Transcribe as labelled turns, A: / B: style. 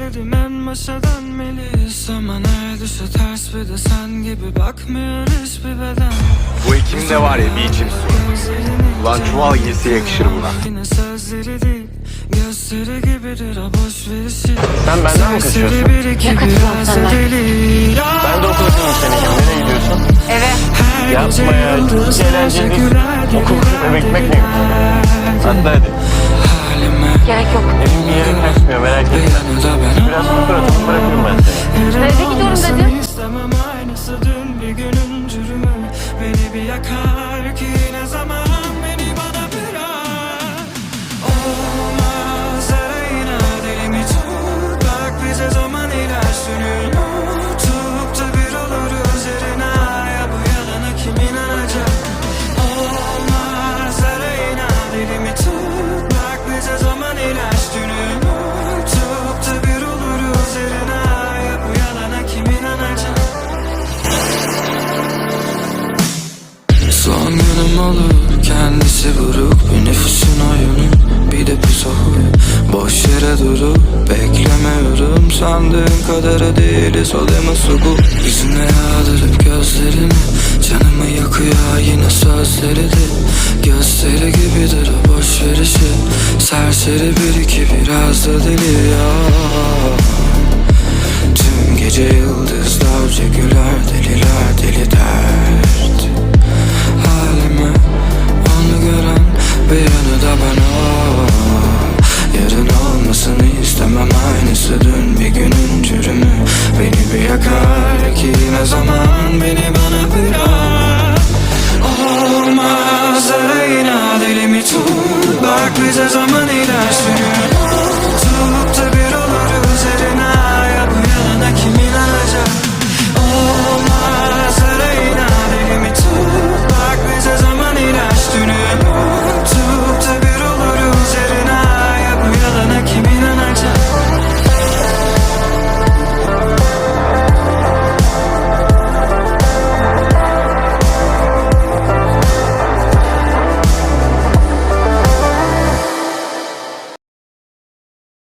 A: dedim en başa dönmeliyiz Ama her düşe ters bir de sen gibi bakmıyor hiçbir beden
B: Bu Ekim'de var ya bir içim su. Ulan çuval giysi yakışır buna.
A: Yine sözleri değil Gösteri gibidir o boş verişi
C: Sen benden mi kaçıyorsun?
D: Ne
A: da
D: senden?
C: Ben de okula seninle. Nereye gidiyorsun?
D: Eve.
C: Yapma ya.
A: yıldızlarca
C: Eğlenceli. Okul eve gitmek ne? Atla hadi.
A: Halime Olur kendisi buruk Bir nüfusun oyunu bir de pis Boş yere durup beklemiyorum. Sandığın kadar değiliz o deme su bu. Yüzüne yağdırıp gözlerini Canımı yakıyor yine sözleri de. Gösteri gibidir o boş verişi Serseri bir iki biraz da deli ya. Tüm gece yıldızlarca istemem aynısı dün bir günün cürümü Beni bir yakar ki ne zaman beni bana bırak. Olmaz arayına dilimi tut? Bak bize zaman ilaçlıyor